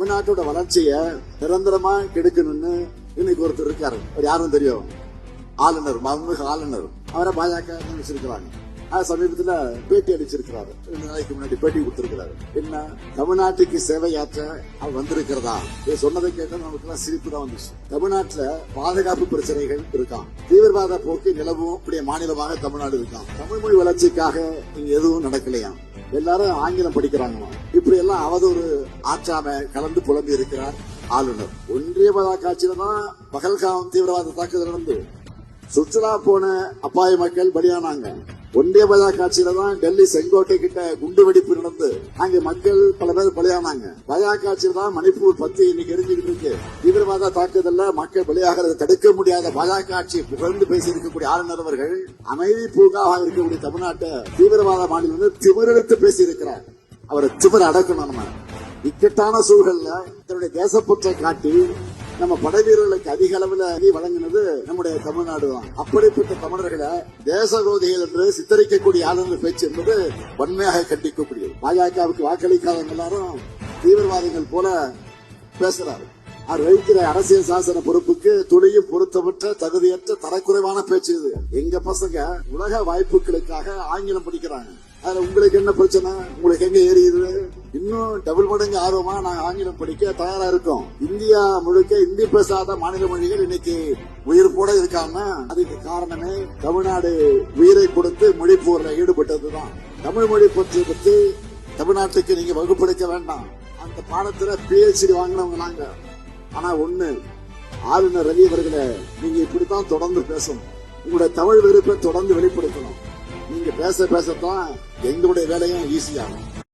தமிழ்நாட்டோட வளர்ச்சிய நிரந்தரமா கெடுக்கணும்னு இன்னைக்கு ஒருத்தர் இருக்காரு. அவர் யாரும் தெரியும்? ஆளுநர் மன்மிகு ஆளுநர். அவரை பாஜக நினைச்சிருக்கிறாங்க சமீபத்துல பேட்டி அளிச்சிருக்கிறாரு. ரெண்டு நாளைக்கு முன்னாடி பேட்டி கொடுத்திருக்கிறாரு. என்ன? தமிழ்நாட்டுக்கு சேவையாற்ற அவர் வந்திருக்கிறதா? இதை சொன்னதை கேட்ட நமக்கு எல்லாம் சிரிப்பு தான் வந்துச்சு. தமிழ்நாட்டுல பாதுகாப்பு பிரச்சனைகள் இருக்கான் தீவிரவாத போக்கு நிலவும் அப்படியே மாநிலமாக தமிழ்நாடு இருக்கான் தமிழ் மொழி வளர்ச்சிக்காக இங்க எதுவும் நடக்கலையாம் எல்லாரும் ஆங்கிலம் படிக்கிறாங்களாம் இப்படி எல்லாம் அவதூறு ஆற்றாம கலந்து புலம்பி இருக்கிறார் ஆளுநர். ஒன்றிய காட்சியில தான் பகல்காம் தீவிரவாத தாக்குதல் நடந்து சுற்றுலா போன அப்பாய மக்கள் பலியானாங்க. ஒன்றிய பதா காட்சியில தான் டெல்லி செங்கோட்டை கிட்ட குண்டு வெடிப்பு நடந்து அங்க மக்கள் பல பேர் பலியானாங்க. பதா காட்சியில தான் மணிப்பூர் பத்தி இன்னைக்கு எரிஞ்சுக்கிட்டு இருக்கு. தீவிரவாத தாக்குதல்ல மக்கள் பலியாகிறது தடுக்க முடியாத பாஜக ஆட்சி புகழ்ந்து பேசி இருக்கக்கூடிய ஆளுநர் அவர்கள் அமைதி பூங்காவாக இருக்கக்கூடிய தமிழ்நாட்டை தீவிரவாத மாநிலம் வந்து திமிரெடுத்து பேசி இருக்கிறார் அவரை திமிர அடக்கணும் நம்ம. இக்கட்டான சூழல்ல தன்னுடைய தேசப்பற்றை காட்டி நம்ம படை வீரர்களுக்கு அதிக அளவில் நிதி வழங்கினது நம்முடைய தமிழ்நாடு தான். அப்படிப்பட்ட தமிழர்களை தேச விரோதிகள் என்று சித்தரிக்கக்கூடிய ஆளுநர் பேச்சு என்பது வன்மையாக கண்டிக்கக்கூடியது பாஜகவுக்கு வாக்களிக்காதவங்க எல்லாரும் தீவிரவாதிகள் போல பேசுறாரு. அவர் வைக்கிற அரசியல் சாசன பொறுப்புக்கு துளியும் பொருத்தமற்ற தகுதியற்ற தரக்குறைவான பேச்சு இது. எங்க பசங்க உலக வாய்ப்புகளுக்காக ஆங்கிலம் படிக்கிறாங்க. அதுல உங்களுக்கு என்ன பிரச்சனை? உங்களுக்கு எங்க ஏறியுது? இன்னும் டபுள் மடங்கு ஆர்வமா நாங்க ஆங்கிலம் படிக்க தயாரா இருக்கோம். இந்தியா முழுக்க இந்தி பேசாத மாநில மொழிகள் இன்னைக்கு உயிர் கூட இருக்காம அதுக்கு காரணமே தமிழ்நாடு உயிரை கொடுத்து மொழி போர்ல ஈடுபட்டதுதான். தமிழ் மொழி பற்றி பற்றி தமிழ்நாட்டுக்கு நீங்க வகுப்பளிக்க வேண்டாம். அந்த பாடத்துல பிஹெச்டி வாங்கினவங்க நாங்க. ஆனா ஒண்ணு ஆளுநர் ரவி அவர்களை நீங்க இப்படித்தான் தொடர்ந்து பேசணும். உங்களுடைய தமிழ் வெறுப்பை தொடர்ந்து வெளிப்படுத்தணும். நீங்க பேச பேசத்தான் எங்களுடைய வேலையும் ஈஸியாகும்